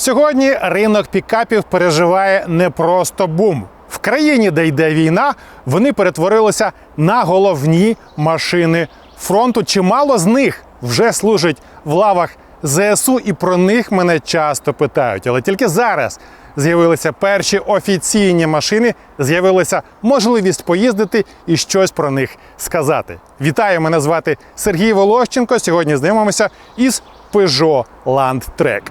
Сьогодні ринок пікапів переживає не просто бум. В країні, де йде війна, вони перетворилися на головні машини фронту. Чимало з них вже служать в лавах ЗСУ, і про них мене часто питають. Але тільки зараз з'явилися перші офіційні машини, з'явилася можливість поїздити і щось про них сказати. Вітаю, мене звати Сергій Волощенко. Сьогодні знайомимося із Peugeot Landtrek.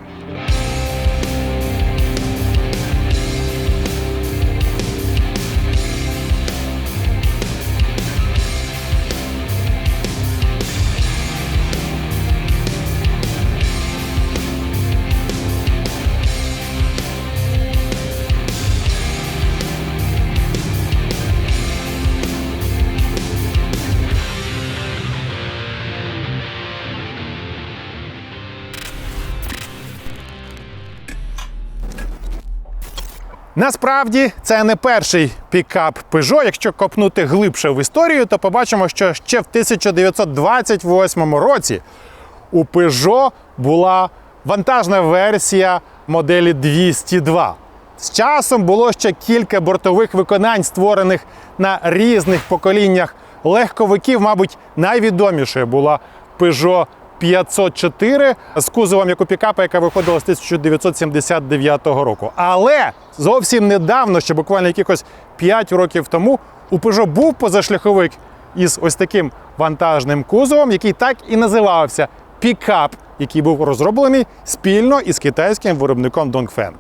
Насправді це не перший пікап Peugeot. Якщо копнути глибше в історію, то побачимо, що ще в 1928 році у Peugeot була вантажна версія моделі 202. З часом було ще кілька бортових виконань, створених на різних поколіннях легковиків. Мабуть, найвідомішою була Peugeot 504 з кузовом як у пікапа, яка виходила з 1979 року. Але зовсім недавно, ще буквально якихось 5 років тому, у Peugeot був позашляховик із ось таким вантажним кузовом, який так і називався пікап, який був розроблений спільно із китайським виробником Dongfeng.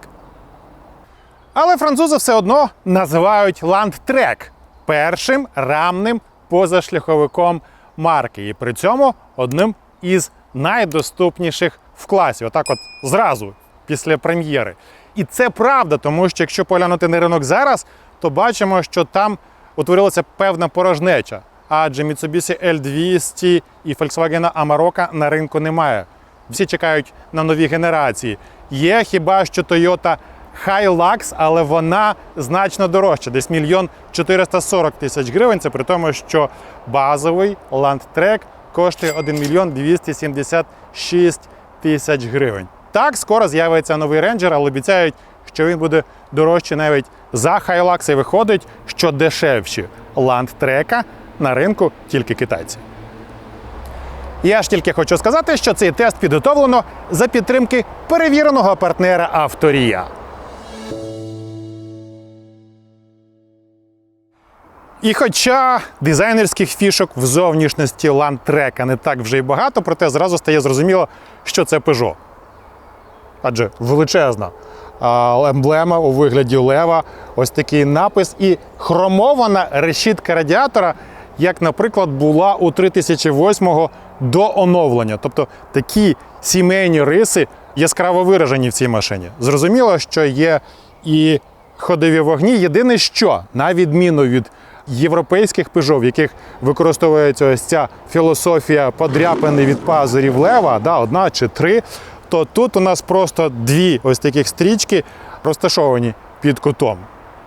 Але французи все одно називають Landtrek першим рамним позашляховиком марки. І при цьому одним із найдоступніших в класі. Отак, от зразу після прем'єри. І це правда, тому що якщо поглянути на ринок зараз, то бачимо, що там утворилася певна порожнеча. Адже Mitsubishi L200 і Volkswagen Amarok на ринку немає. Всі чекають на нові генерації. Є хіба що Toyota Hilux, але вона значно дорожча, десь мільйон 440 тисяч гривень. Це при тому, що базовий Landtrek коштує 1 мільйон 276 тисяч гривень. Так, скоро з'явиться новий рейнджер, але обіцяють, що він буде дорожче навіть за Hilux і виходить, що дешевші Landtrek на ринку тільки китайці. Я ж тільки хочу сказати, що цей тест підготовлено за підтримки перевіреного партнера Авторія. І хоча дизайнерських фішок в зовнішності ландтрека не так вже й багато, проте зразу стає зрозуміло, що це Peugeot. Адже величезна емблема у вигляді лева, ось такий напис і хромована решітка радіатора, як, наприклад, була у 3008 до оновлення. Тобто такі сімейні риси яскраво виражені в цій машині. Зрозуміло, що є і ходові вогні. Єдине, що на відміну від європейських Peugeot, в яких використовується ось ця філософія подряпини від пазурів лева, да, одна чи три, то тут у нас просто дві ось таких стрічки розташовані під кутом.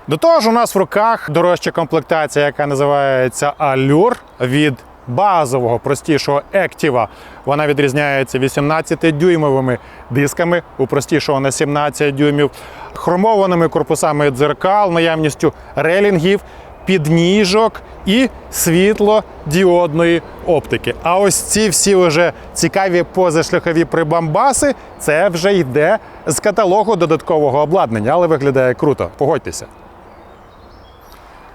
До того ж, у нас в руках дорожча комплектація, яка називається Allure від базового, простішого Activa. Вона відрізняється 18-дюймовими дисками, у простішого на 17 дюймів, хромованими корпусами дзеркал, наявністю релінгів, підніжок і світлодіодної оптики. А ось ці всі вже цікаві позашляхові прибамбаси, це вже йде з каталогу додаткового обладнання, але виглядає круто. Погодьтеся.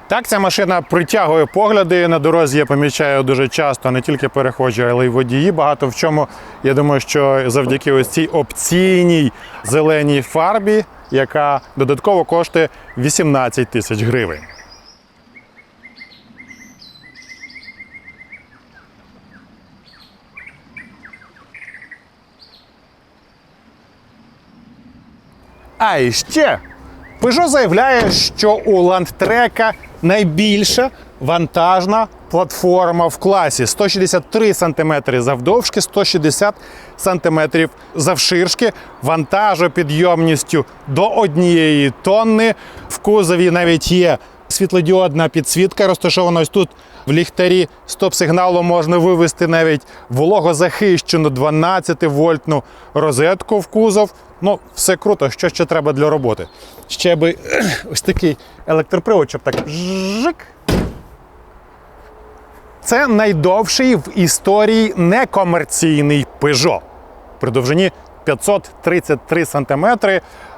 Так, ця машина притягує погляди на дорозі. Я помічаю дуже часто не тільки перехожі, але й водії. Багато в чому. Я думаю, що завдяки ось цій опційній зеленій фарбі, яка додатково коштує 18 тисяч гривень. А і ще Peugeot заявляє, що у Landtrek найбільша вантажна платформа в класі 163 см завдовжки, 160 см завширшки, вантажопідйомністю до однієї тонни. В кузові навіть є світлодіодна підсвітка, розташована ось тут в ліхтарі стоп-сигналу можна вивести навіть вологозахищену 12-вольтну розетку в кузов. Ну, все круто, що ще треба для роботи. Ще би ось такий електропривод, щоб так жик. Це найдовший в історії некомерційний Peugeot. При довжині 533 см.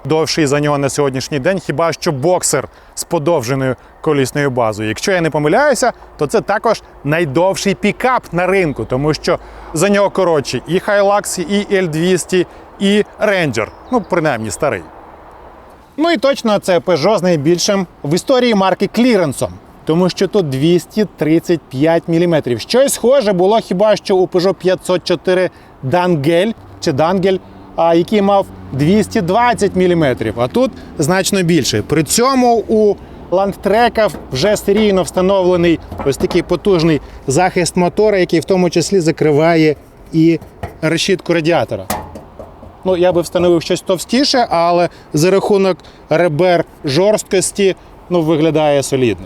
Довший за нього на сьогоднішній день, хіба що боксер з подовженою колісною базою. Якщо я не помиляюся, то це також найдовший пікап на ринку, тому що за нього коротші і Hilux, і L200, і Ranger. Ну, принаймні старий. Ну і точно це Peugeot з найбільшим в історії марки кліренсом, тому що тут 235 мм. Щось схоже було хіба що у Peugeot 504 Dangel чи Dangel, який мав 220 мм, а тут значно більше. При цьому у Landtrek вже серійно встановлений ось такий потужний захист мотора, який в тому числі закриває і решітку радіатора. Ну, я би встановив щось товстіше, але за рахунок ребер жорсткості ну, виглядає солідно.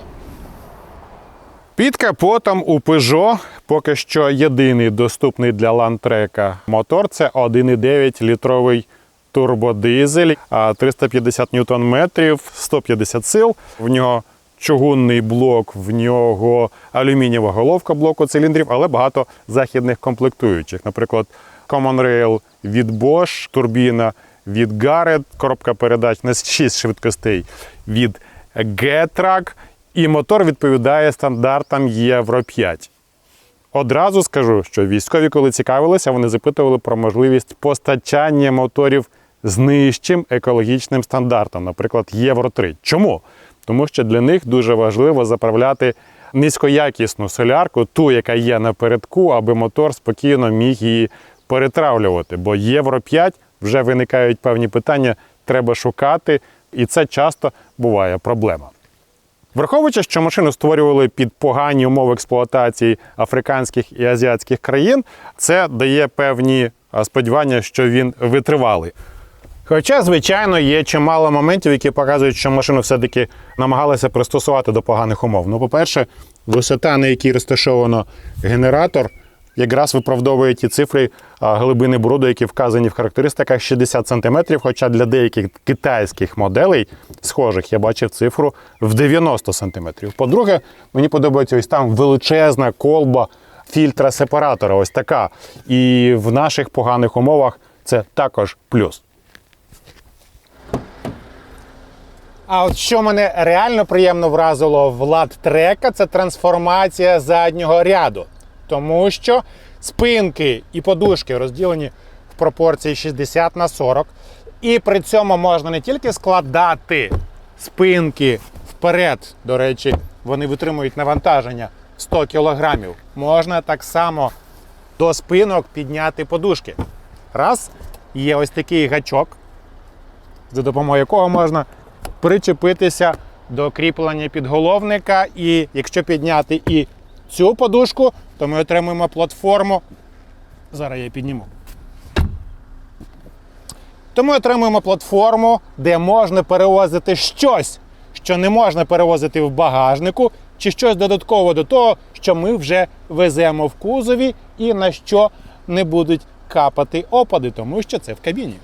Під капотом у Peugeot поки що єдиний доступний для лантрека мотор це 1,9 літровий турбодизель, 350 ньютон метрів, 150 сил. В нього чугунний блок, в нього алюмінієва головка блоку циліндрів, але багато західних комплектуючих. Наприклад, Common Rail від Bosch, турбіна від Garrett, коробка передач на 6 швидкостей від Getrack, і мотор відповідає стандартам Євро 5. Одразу скажу, що військові, коли цікавилися, вони запитували про можливість постачання моторів з нижчим екологічним стандартом, наприклад, Євро 3. Чому? Тому що для них дуже важливо заправляти низькоякісну солярку, ту, яка є напередку, аби мотор спокійно міг її перетравлювати. Бо Євро 5 вже виникають певні питання, треба шукати, і це часто буває проблема. Враховуючи, що машину створювали під погані умови експлуатації африканських і азіатських країн, це дає певні сподівання, що він витривалий. Хоча, звичайно, є чимало моментів, які показують, що машину все-таки намагалися пристосувати до поганих умов. Ну, по-перше, висота, на якій розташовано генератор, якраз виправдовує ті цифри глибини бруду, які вказані в характеристиках 60 см, хоча для деяких китайських моделей схожих я бачив цифру в 90 см. По-друге, мені подобається ось там величезна колба фільтра сепаратора, ось така. І в наших поганих умовах це також плюс. А от що мене реально приємно вразило в лад трека, це трансформація заднього ряду. Тому що спинки і подушки розділені в пропорції 60 на 40. І при цьому можна не тільки складати спинки вперед, до речі, вони витримують навантаження 100 кг. Можна так само до спинок підняти подушки. Раз, є ось такий гачок, за допомогою якого можна причепитися до кріплення підголовника. І якщо підняти і цю подушку, то ми отримуємо платформу. Зараз я підніму. То ми отримуємо платформу, де можна перевозити щось, що не можна перевозити в багажнику, чи щось додатково до того, що ми вже веземо в кузові і на що не будуть капати опади, тому що це в кабіні.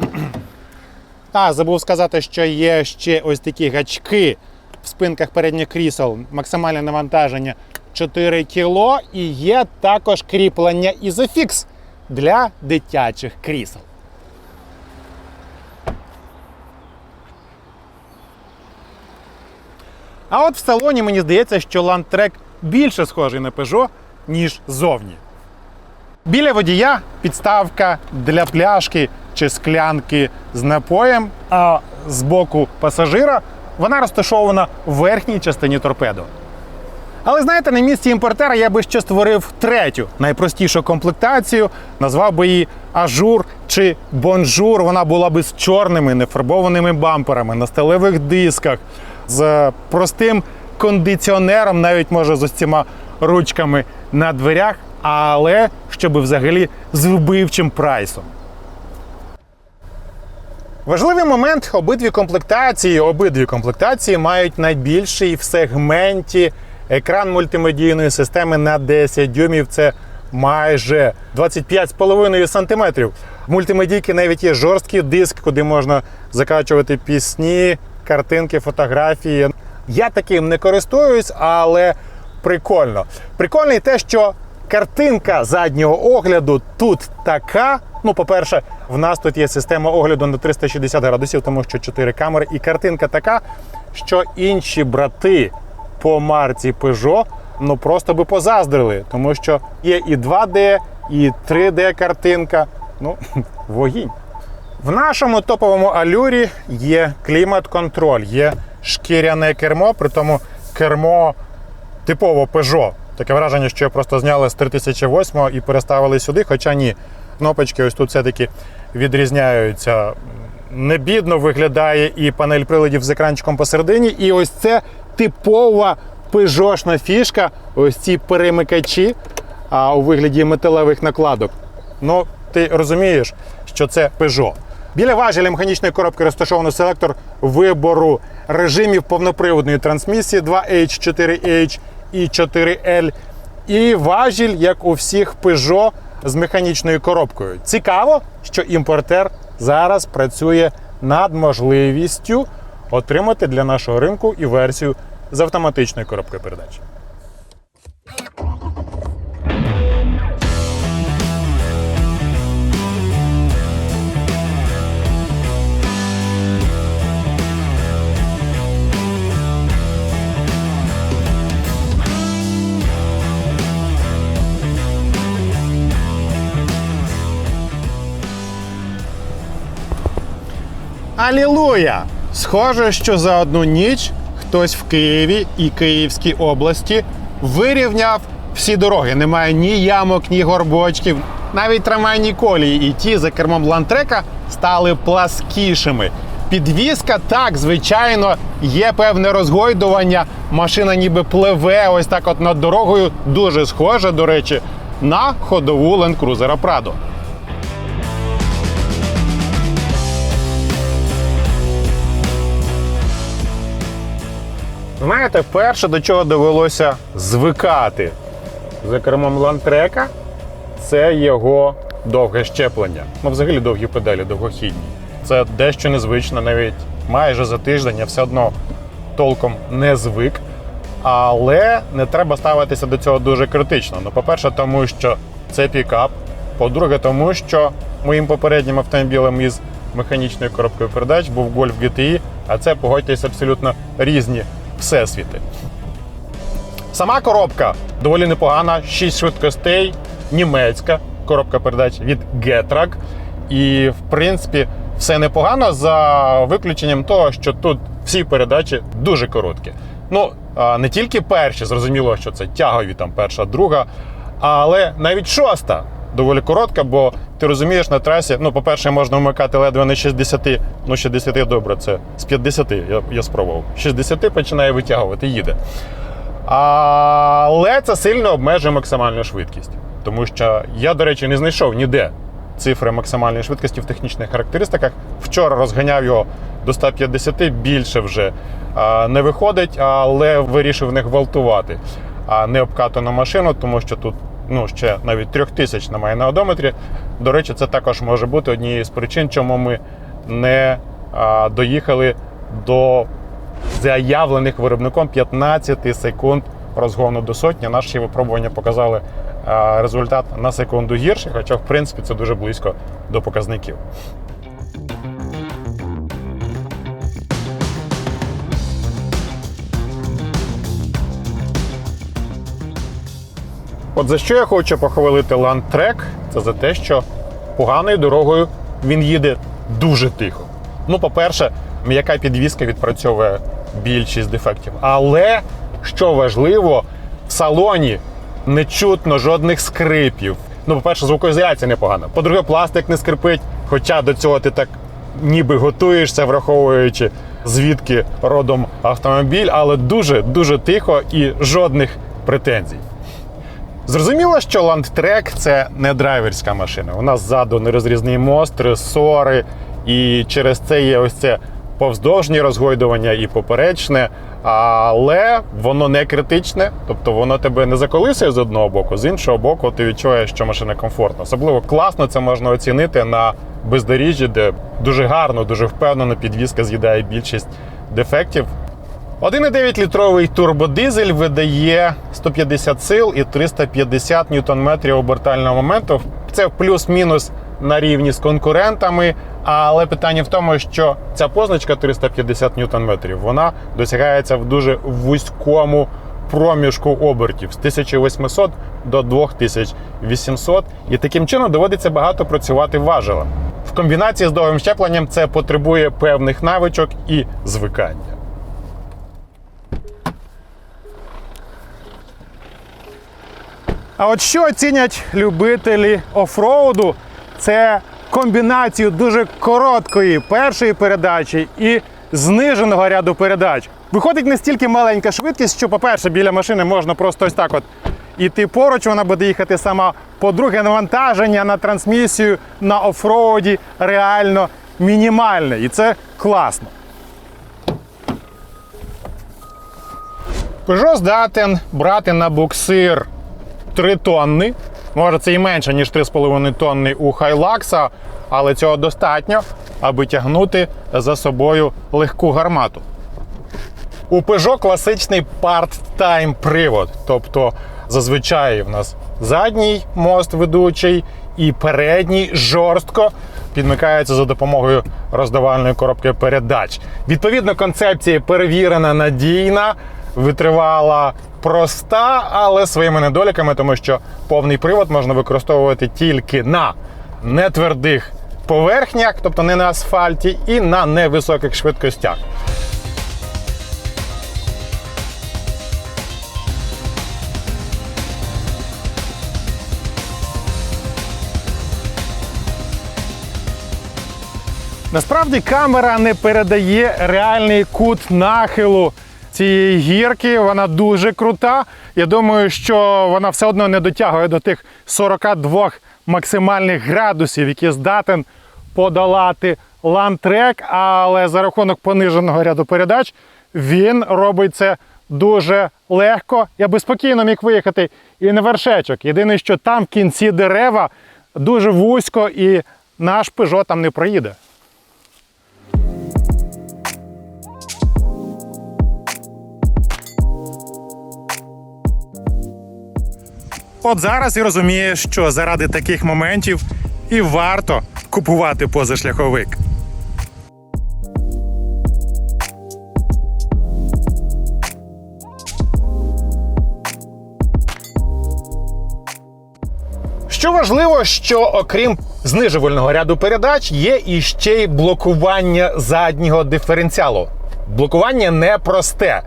А, забув сказати, що є ще ось такі гачки в спинках передніх крісел, максимальне навантаження 4 кг, і є також кріплення Isofix для дитячих крісел. А от в салоні мені здається, що Landtrek більше схожий на Peugeot, ніж зовні. Біля водія підставка для пляшки чи склянки з напоєм, а з боку пасажира вона розташована в верхній частині торпедо. Але знаєте, на місці імпортера я би ще створив третю, найпростішу комплектацію, назвав би її ажур чи бонжур. Вона була би з чорними нефарбованими бамперами на сталевих дисках, з простим кондиціонером, навіть може з ось ручками на дверях, але щоб взагалі з вбивчим прайсом. Важливий момент обидві комплектації, обидві комплектації мають найбільший в сегменті екран мультимедійної системи на 10 дюймів. Це майже 25,5 см. В мультимедійки навіть є жорсткий диск, куди можна закачувати пісні, картинки, фотографії. Я таким не користуюсь, але прикольно. І те, що картинка заднього огляду тут така. Ну, по-перше, в нас тут є система огляду на 360 градусів, тому що 4 камери, і картинка така, що інші брати по марці Peugeot ну просто би позаздрили, тому що є і 2D, і 3D картинка. Ну, вогінь. В нашому топовому алюрі є клімат-контроль, є шкіряне кермо, при тому кермо типово Peugeot. Таке враження, що просто зняли з 3008 і переставили сюди, хоча ні. Кнопочки ось тут все-таки відрізняються. Не бідно виглядає і панель приладів з екранчиком посередині. І ось це типова пежошна фішка, ось ці перемикачі а, у вигляді металевих накладок. Ну, ти розумієш, що це Peugeot. Біля важеля механічної коробки розташовано селектор вибору режимів повноприводної трансмісії 2H, 4H і 4L. І важіль, як у всіх Peugeot, з механічною коробкою. Цікаво, що імпортер зараз працює над можливістю отримати для нашого ринку і версію з автоматичною коробкою передач. Алілуя! Схоже, що за одну ніч хтось в Києві і Київській області вирівняв всі дороги. Немає ні ямок, ні горбочків. Навіть трамвайні колії і ті за кермом лантрека стали пласкішими. Підвізка, так, звичайно, є певне розгойдування. Машина ніби пливе ось так от над дорогою. Дуже схоже, до речі, на ходову Land Cruiser Знаєте, перше, до чого довелося звикати за кермом лантрека, це його довге щеплення. Ну, взагалі довгі педалі, довгохідні. Це дещо незвично, навіть майже за тиждень я все одно толком не звик. Але не треба ставитися до цього дуже критично. Ну, по-перше, тому що це пікап. По-друге, тому що моїм попереднім автомобілем із механічною коробкою передач був Golf GTI, а це погодьтесь абсолютно різні всесвіти. Сама коробка доволі непогана, 6 швидкостей, німецька коробка передач від Getrag. І, в принципі, все непогано за виключенням того, що тут всі передачі дуже короткі. Ну, не тільки перші, зрозуміло, що це тягові, там перша, друга, але навіть шоста доволі коротка, бо ти розумієш на трасі, ну, по-перше, можна вмикати ледве не 60, ну 60 добре, це з 50, я, я спробував. 60 починає витягувати, їде. Але це сильно обмежує максимальну швидкість. Тому що я, до речі, не знайшов ніде цифри максимальної швидкості в технічних характеристиках. Вчора розганяв його до 150, більше вже не виходить, але вирішив не гвалтувати, а не обкатану машину, тому що тут ну, ще навіть трьох тисяч немає на одометрі. До речі, це також може бути однією з причин, чому ми не а, доїхали до заявлених виробником 15 секунд розгону до сотні. Наші випробування показали результат на секунду гірший, хоча, в принципі, це дуже близько до показників. От за що я хочу похвалити Landtrek, це за те, що поганою дорогою він їде дуже тихо. Ну, по-перше, м'яка підвізка відпрацьовує більшість дефектів. Але що важливо, в салоні не чутно жодних скрипів. Ну, по-перше, звукоізоляція непогана. По-друге, пластик не скрипить, хоча до цього ти так ніби готуєшся, враховуючи звідки родом автомобіль, але дуже дуже тихо і жодних претензій. Зрозуміло, що Landtrek – це не драйверська машина. У нас ззаду нерозрізний мост, ресори, і через це є ось це повздовжнє розгойдування і поперечне. Але воно не критичне, тобто воно тебе не заколисує з одного боку, з іншого боку, ти відчуваєш, що машина комфортна. Особливо класно це можна оцінити на бездоріжжі, де дуже гарно, дуже впевнено підвізка з'їдає більшість дефектів. 1,9 літровий турбодизель видає 150 сил і 350 ньютон-метрів обертального моменту. Це плюс-мінус на рівні з конкурентами. Але питання в тому, що ця позначка 350 ньютон-метрів, вона досягається в дуже вузькому проміжку обертів з 1800 до 2800. І таким чином доводиться багато працювати важелем. В комбінації з довгим щепленням це потребує певних навичок і звикання. А от що оцінять любителі офроуду, це комбінацію дуже короткої першої передачі і зниженого ряду передач. Виходить настільки маленька швидкість, що, по-перше, біля машини можна просто ось так от іти поруч, вона буде їхати сама. По-друге, навантаження на трансмісію на офроуді реально мінімальне. І це класно. Peugeot здатен брати на буксир 3 тонни. Може, це і менше, ніж 3,5 тонни у Хайлакса, але цього достатньо, аби тягнути за собою легку гармату. У Peugeot класичний part-time привод. Тобто зазвичай в нас задній мост ведучий і передній жорстко підмикається за допомогою роздавальної коробки передач. Відповідно, концепція перевірена, надійна, витривала, проста, але своїми недоліками, тому що повний привод можна використовувати тільки на нетвердих поверхнях, тобто не на асфальті, і на невисоких швидкостях. Насправді камера не передає реальний кут нахилу цієї гірки. Вона дуже крута. Я думаю, що вона все одно не дотягує до тих 42 максимальних градусів, які здатен подолати лантрек, але за рахунок пониженого ряду передач він робить це дуже легко. Я би спокійно міг виїхати і на вершечок. Єдине, що там в кінці дерева дуже вузько, і наш Peugeot там не проїде. От зараз і розумієш, що заради таких моментів і варто купувати позашляховик. Що важливо, що окрім знижувального ряду передач, є і ще й блокування заднього диференціалу. Блокування непросте.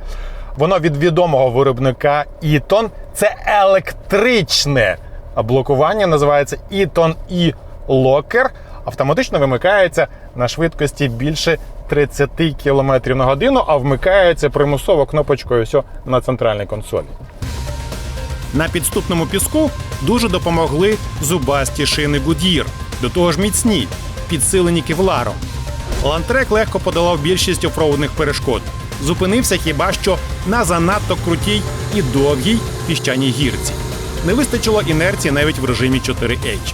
Воно від відомого виробника Eaton. Це електричне блокування, називається Eaton E-Locker. Автоматично вимикається на швидкості більше 30 км на годину, а вмикається примусово кнопочкою ось на центральній консолі. На підступному піску дуже допомогли зубасті шини Goodyear, до того ж міцні, підсилені кевларом. Лантрек легко подолав більшість офроудних перешкод. Зупинився хіба що на занадто крутій і довгій піщаній гірці. Не вистачило інерції навіть в режимі 4H.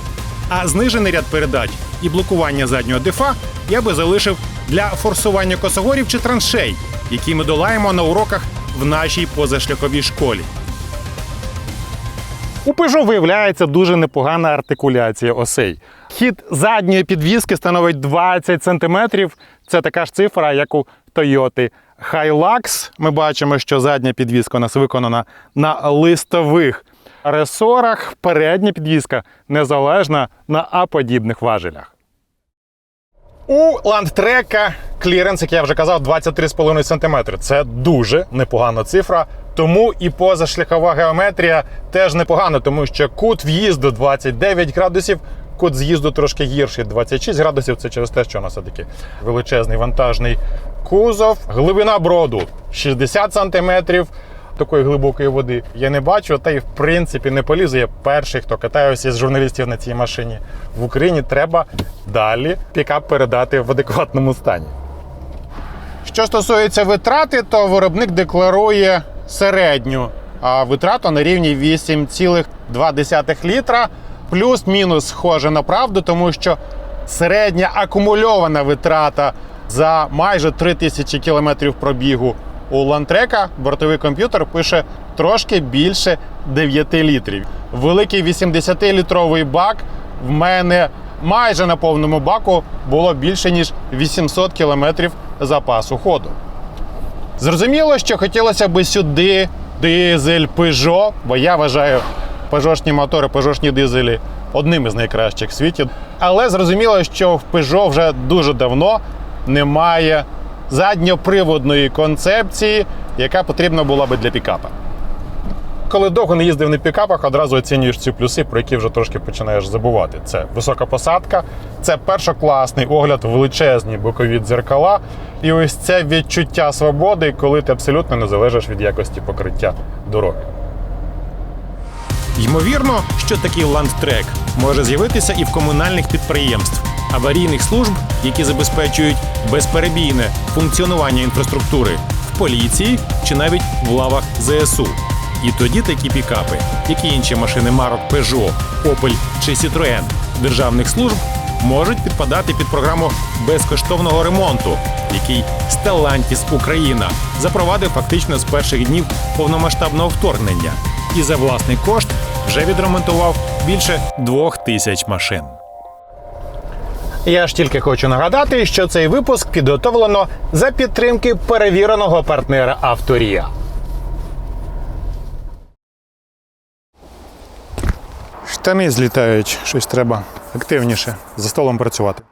А знижений ряд передач і блокування заднього дифа я би залишив для форсування косогорів чи траншей, які ми долаємо на уроках в нашій позашляховій школі. У Peugeot виявляється дуже непогана артикуляція осей. Хід задньої підвіски становить 20 см. Це така ж цифра, як у Toyota Hilux. Ми бачимо, що задня підвіска у нас виконана на листових ресорах. Передня підвіска незалежна на А-подібних важелях. У ландтрека кліренс, як я вже казав, 23,5 см. Це дуже непогана цифра. Тому і позашляхова геометрія теж непогана, тому що кут в'їзду 29 градусів, кут з'їзду трошки гірший 26 градусів. Це через те, що у нас все-таки величезний вантажний кузов. Глибина броду 60 см. Такої глибокої води я не бачу, та й в принципі не полізу. Я перший, хто катаюся з журналістів на цій машині в Україні. Треба далі пікап передати в адекватному стані. Що стосується витрати, то виробник декларує середню а, витрату на рівні 8,2 літра. Плюс-мінус схоже на правду, тому що середня акумульована витрата за майже 3000 кілометрів пробігу у лантрека бортовий комп'ютер пише трошки більше 9 літрів. Великий 80-літровий бак в мене майже на повному баку було більше ніж 800 кілометрів запасу ходу. Зрозуміло, що хотілося би сюди дизель Peugeot, бо я вважаю пежошні мотори, пежошні дизелі одним із найкращих в світі. Але зрозуміло, що в Peugeot вже дуже давно немає задньоприводної концепції, яка потрібна була би для пікапа. Коли довго не їздив на пікапах, одразу оцінюєш ці плюси, про які вже трошки починаєш забувати. Це висока посадка, це першокласний огляд, величезні бокові дзеркала, і ось це відчуття свободи, коли ти абсолютно не залежиш від якості покриття дороги. Ймовірно, що такий ландтрек може з'явитися і в комунальних підприємств, аварійних служб, які забезпечують безперебійне функціонування інфраструктури в поліції чи навіть в лавах ЗСУ. І тоді такі пікапи, як і інші машини марок Peugeot, Opel чи Citroën державних служб можуть підпадати під програму безкоштовного ремонту, який Stellantis Україна запровадив фактично з перших днів повномасштабного вторгнення і за власний кошт вже відремонтував більше двох тисяч машин. Я ж тільки хочу нагадати, що цей випуск підготовлено за підтримки перевіреного партнера Авторія. Штани злітають, щось треба активніше за столом працювати.